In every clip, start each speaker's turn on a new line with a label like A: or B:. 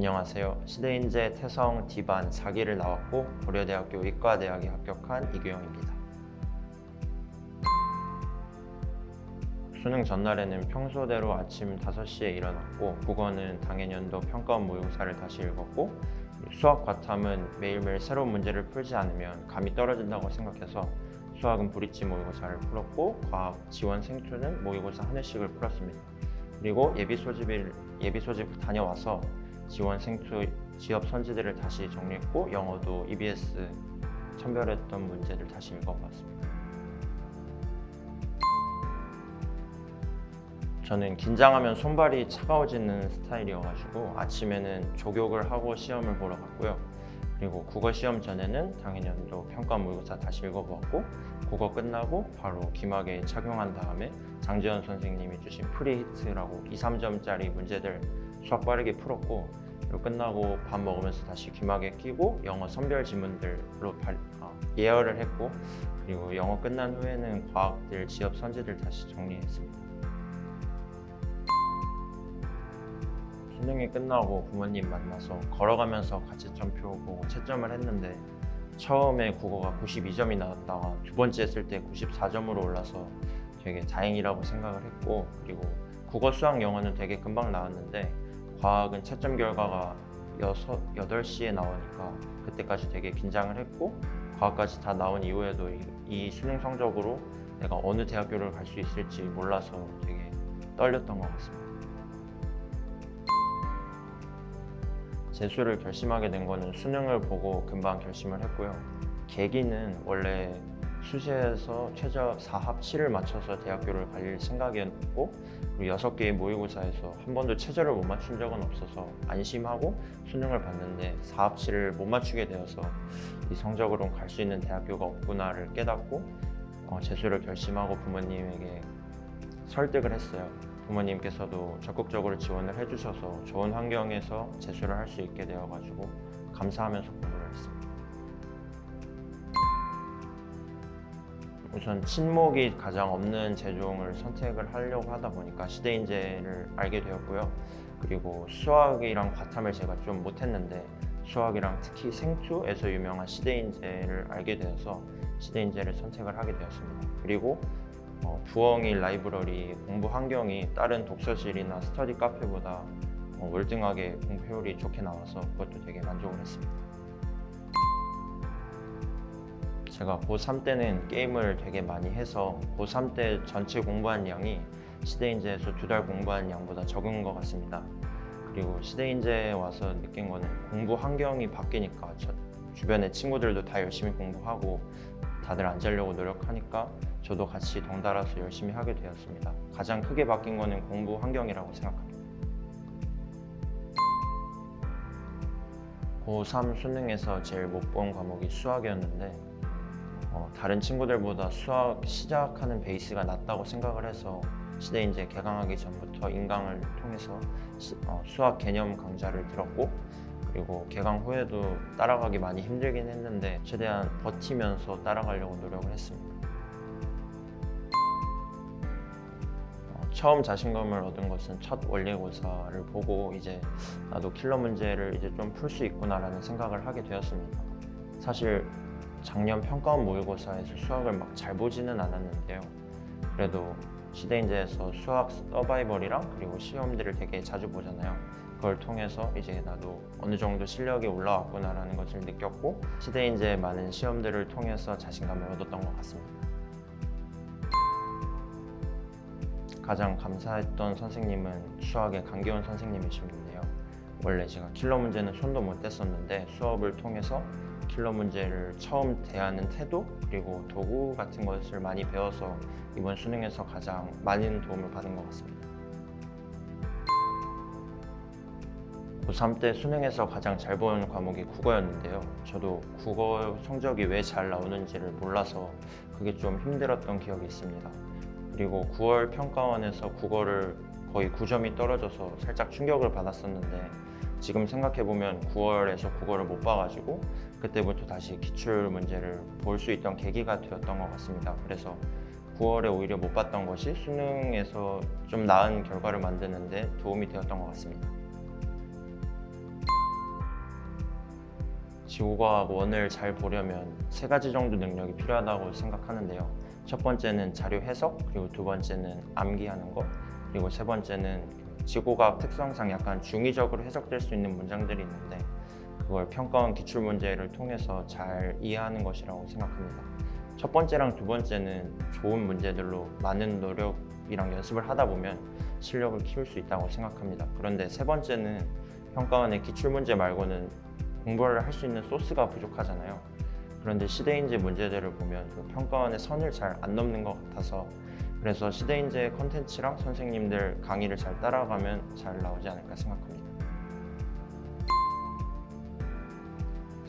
A: 안녕하세요. 시대인재 태성 D반 4기를 나왔고 고려대학교 의과대학에 합격한 이규영입니다. 수능 전날에는 평소대로 아침 5시에 일어났고 국어는 당해년도 평가원 모의고사를 다시 읽었고 수학 과탐은 매일매일 새로운 문제를 풀지 않으면 감이 떨어진다고 생각해서 수학은 브릿지 모의고사를 풀었고 과학 지원 생투는 모의고사 한 회씩을 풀었습니다. 그리고 예비 소집을 예비 소집 다녀와서 지원 생투 지역 선지들을 다시 정리했고 영어도 EBS 천별했던 문제들 다시 읽어봤습니다. 저는 긴장하면 손발이 차가워지는 스타일이어가지고 아침에는 조격을 하고 시험을 보러 갔고요. 그리고 국어 시험 전에는 당해년도 평가 모의고사 다시 읽어보았고 국어 끝나고 바로 기막에 착용한 다음에 장지현 선생님이 주신 프리히트라고 2, 3점짜리 문제들 수학 빠르게 풀었고 그리고 끝나고 밥 먹으면서 다시 귀마개 끼고 영어 선별 지문들로 발- 아, 예열을 했고 그리고 영어 끝난 후에는 과학들, 지엽 선지들 다시 정리했습니다. 수능이 끝나고 부모님 만나서 걸어가면서 가채점표 보고 채점을 했는데 처음에 국어가 92점이 나왔다가 두 번째 했을 때 94점으로 올라서 되게 다행이라고 생각을 했고 그리고 국어, 수학, 영어는 되게 금방 나왔는데 과학은 채점 결과가 6, 8시에 나오니까 그때까지 되게 긴장을 했고 과학까지 다 나온 이후에도 이, 이 수능 성적으로 내가 어느 대학교를 갈 수 있을지 몰라서 되게 떨렸던 것 같습니다. 재수를 결심하게 된 거는 수능을 보고 금방 결심을 했고요. 계기는 원래 수시에서 최저 4합 7을 맞춰서 대학교를 갈 생각이었고 그리고 6개의 모의고사에서 한 번도 최저를 못 맞춘 적은 없어서 안심하고 수능을 봤는데 4합 7을 못 맞추게 되어서 이 성적으로는 갈 수 있는 대학교가 없구나를 깨닫고 어, 재수를 결심하고 부모님에게 설득을 했어요. 부모님께서도 적극적으로 지원을 해주셔서 좋은 환경에서 재수를 할 수 있게 되어가지고 감사하면서 공부를 했습니다. 우선 친목이 가장 없는 제종을 선택을 하려고 하다 보니까 시대인재를 알게 되었고요. 그리고 수학이랑 과탐을 제가 좀 못했는데 수학이랑 특히 생투에서 유명한 시대인재를 알게 되어서 시대인재를 선택을 하게 되었습니다. 그리고 어, 부엉이 라이브러리 공부 환경이 다른 독서실이나 스터디 카페보다 어, 월등하게 공부 효율이 좋게 나와서 그것도 되게 만족을 했습니다. 제가 고3 때는 게임을 되게 많이 해서 고3 때 전체 공부한 양이 시대인재에서 두 달 공부한 양보다 적은 것 같습니다. 그리고 시대인재 와서 느낀 거는 공부 환경이 바뀌니까 저- 주변의 친구들도 다 열심히 공부하고 다들 안 자려고 노력하니까 저도 같이 덩달아서 열심히 하게 되었습니다. 가장 크게 바뀐 거는 공부 환경이라고 생각합니다. 고3 수능에서 제일 못 본 과목이 수학이었는데 어, 다른 친구들보다 수학 시작하는 베이스가 낮다고 생각을 해서 시대인재 개강하기 전부터 인강을 통해서 시- 어, 수학 개념 강좌를 들었고 그리고 개강 후에도 따라가기 많이 힘들긴 했는데 최대한 버티면서 따라가려고 노력을 했습니다. 어, 처음 자신감을 얻은 것은 첫 원리고사를 보고 이제 나도 킬러 문제를 이제 좀 풀 수 있구나라는 생각을 하게 되었습니다. 사실 작년 평가원 모의고사에서 수학을 막 잘 보지는 않았는데요. 그래도 시대인재에서 수학 서바이벌이랑 그리고 시험들을 되게 자주 보잖아요. 그걸 통해서 이제 나도 어느 정도 실력이 올라왔구나라는 것을 느꼈고 시대인재 많은 시험들을 통해서 자신감을 얻었던 것 같습니다. 가장 감사했던 선생님은 수학의 강기원 선생님이셨는데요. 원래 제가 킬러 문제는 손도 못 댔었는데 수업을 통해서 킬러 문제를 처음 대하는 태도 그리고 도구 같은 것을 많이 배워서 이번 수능에서 가장 많은 도움을 받은 것 같습니다. 고3 때 수능에서 가장 잘 본 과목이 국어였는데요. 저도 국어 성적이 왜 잘 나오는지를 몰라서 그게 좀 힘들었던 기억이 있습니다. 그리고 9월 평가원에서 국어를 거의 9점이 떨어져서 살짝 충격을 받았었는데 지금 생각해 보면 9월에서 국어를 못 봐가지고 그때부터 다시 기출 문제를 볼 수 있던 계기가 되었던 것 같습니다. 그래서 9월에 오히려 못 봤던 것이 수능에서 좀 나은 결과를 만드는데 도움이 되었던 것 같습니다. 지구과학 원을 잘 보려면 세 가지 정도 능력이 필요하다고 생각하는데요. 첫 번째는 자료 해석, 그리고 두 번째는 암기하는 것, 그리고 세 번째는 그 지구과학 특성상 약간 중의적으로 해석될 수 있는 문장들이 있는데 그걸 평가원 기출 문제를 통해서 잘 이해하는 것이라고 생각합니다. 첫 번째랑 두 번째는 좋은 문제들로 많은 노력이랑 연습을 하다 보면 실력을 키울 수 있다고 생각합니다. 그런데 세 번째는 평가원의 기출 문제 말고는 공부를 할 수 있는 소스가 부족하잖아요. 그런데 시대인재 문제들을 보면 그 평가원의 선을 잘 안 넘는 것 같아서 그래서 시대인재 컨텐츠랑 선생님들 강의를 잘 따라가면 잘 나오지 않을까 생각합니다.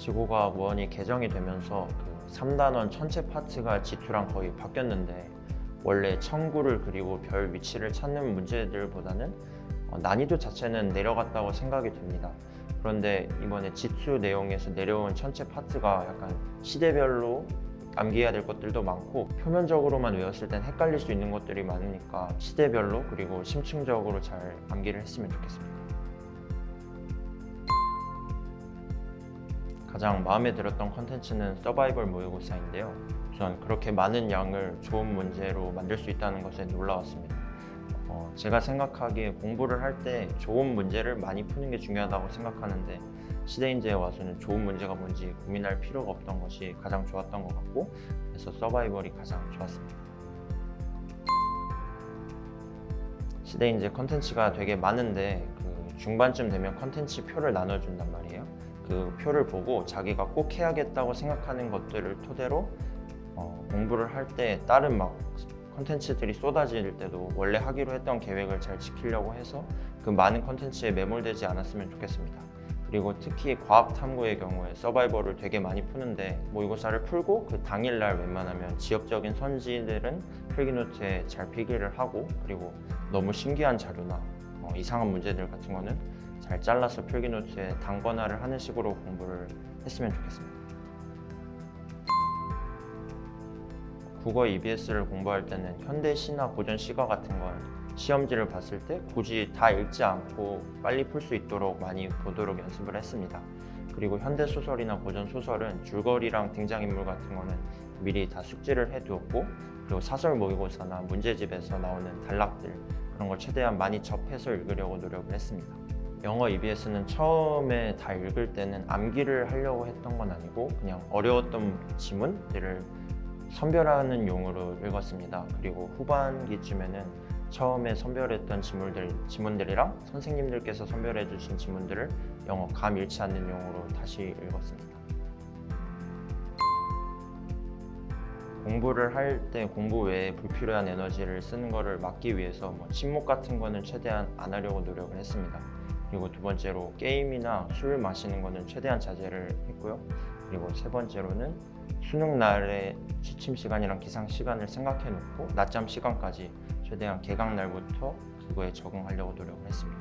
A: 지구과학 원이 개정이 되면서 그 3단원 전체 파트가 G2랑 거의 바뀌었는데 원래 천구를 그리고 별 위치를 찾는 문제들보다는 어, 난이도 자체는 내려갔다고 생각이 됩니다. 그런데 이번에 G2 내용에서 내려온 전체 파트가 약간 시대별로 암기해야 될 것들도 많고 표면적으로만 외웠을 땐 헷갈릴 수 있는 것들이 많으니까 시대별로 그리고 심층적으로 잘 암기를 했으면 좋겠습니다. 가장 마음에 들었던 컨텐츠는 서바이벌 모의고사인데요. 우선 그렇게 많은 양을 좋은 문제로 만들 수 있다는 것에 놀라웠습니다. 어, 제가 생각하기에 공부를 할 때 좋은 문제를 많이 푸는 게 중요하다고 생각하는데 시대인재에 와서는 좋은 문제가 뭔지 고민할 필요가 없던 것이 가장 좋았던 것 같고 그래서 서바이벌이 가장 좋았습니다. 시대인재 컨텐츠가 되게 많은데 그 중반쯤 되면 컨텐츠 표를 나눠준단 말이에요. 그 표를 보고 자기가 꼭 해야겠다고 생각하는 것들을 토대로 어, 공부를 할 때 다른 막 컨텐츠들이 쏟아질 때도 원래 하기로 했던 계획을 잘 지키려고 해서 그 많은 컨텐츠에 매몰되지 않았으면 좋겠습니다. 그리고 특히 과학 탐구의 경우에 서바이벌을 되게 많이 푸는데 모의고사를 풀고 그 당일날 웬만하면 지역적인 선지들은 필기노트에 잘 필기를 하고 그리고 너무 신기한 자료나 어, 이상한 문제들 같은 거는 잘 잘라서 필기노트에 단권화를 하는 식으로 공부를 했으면 좋겠습니다. 국어 EBS를 공부할 때는 현대 시나 고전 시가 같은 건 시험지를 봤을 때 굳이 다 읽지 않고 빨리 풀 수 있도록 많이 보도록 연습을 했습니다. 그리고 현대 소설이나 고전 소설은 줄거리랑 등장인물 같은 거는 미리 다 숙지를 해두었고 그리고 사설 모의고사나 문제집에서 나오는 단락들 그런 걸 최대한 많이 접해서 읽으려고 노력을 했습니다. 영어 EBS는 처음에 다 읽을 때는 암기를 하려고 했던 건 아니고 그냥 어려웠던 지문들을 선별하는 용으로 읽었습니다. 그리고 후반기쯤에는 처음에 선별했던 지문들, 지문들이랑 선생님들께서 선별해 주신 지문들을 영어 감 잃지 않는 용어로 다시 읽었습니다. 공부를 할 때 공부 외에 불필요한 에너지를 쓰는 것을 막기 위해서 뭐 침묵 같은 거는 최대한 안 하려고 노력을 했습니다. 그리고 두 번째로 게임이나 술 마시는 거는 최대한 자제를 했고요. 그리고 세 번째로는 수능 날의 취침 시간이랑 기상 시간을 생각해 놓고 낮잠 시간까지 최대한 개강 날부터 그거에 적응하려고 노력을 했습니다.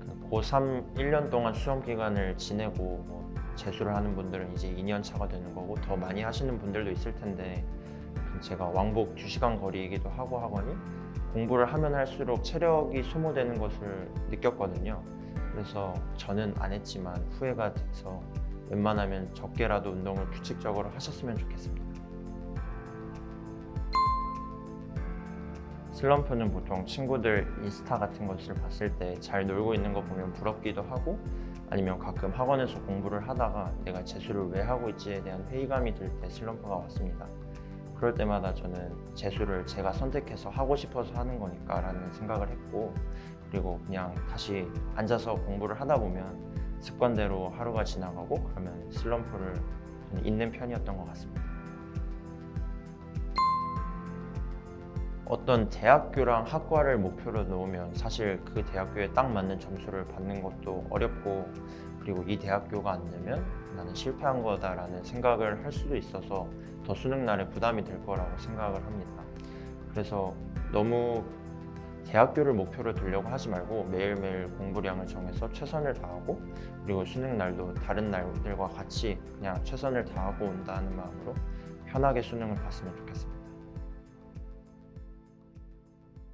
A: 그 고3 1년 동안 수험 기간을 지내고 뭐 재수를 하는 분들은 이제 2년 차가 되는 거고 더 많이 하시는 분들도 있을 텐데 제가 왕복 2시간 거리이기도 하고 하거니 공부를 하면 할수록 체력이 소모되는 것을 느꼈거든요. 그래서 저는 안 했지만 후회가 돼서 웬만하면 적게라도 운동을 규칙적으로 하셨으면 좋겠습니다. 슬럼프는 보통 친구들 인스타 같은 것을 봤을 때 잘 놀고 있는 거 보면 부럽기도 하고 아니면 가끔 학원에서 공부를 하다가 내가 재수를 왜 하고 있지에 대한 회의감이 들 때 슬럼프가 왔습니다. 그럴 때마다 저는 재수를 제가 선택해서 하고 싶어서 하는 거니까 라는 생각을 했고 그리고 그냥 다시 앉아서 공부를 하다 보면 습관대로 하루가 지나가고 그러면 슬럼프를 잊는 편이었던 것 같습니다. 어떤 대학교랑 학과를 목표로 놓으면 사실 그 대학교에 딱 맞는 점수를 받는 것도 어렵고 그리고 이 대학교가 안 되면 나는 실패한 거다라는 생각을 할 수도 있어서 더 수능 날에 부담이 될 거라고 생각을 합니다. 그래서 너무 대학교를 목표로 두려고 하지 말고 매일매일 공부량을 정해서 최선을 다하고 그리고 수능 날도 다른 날들과 같이 그냥 최선을 다하고 온다는 마음으로 편하게 수능을 봤으면 좋겠습니다.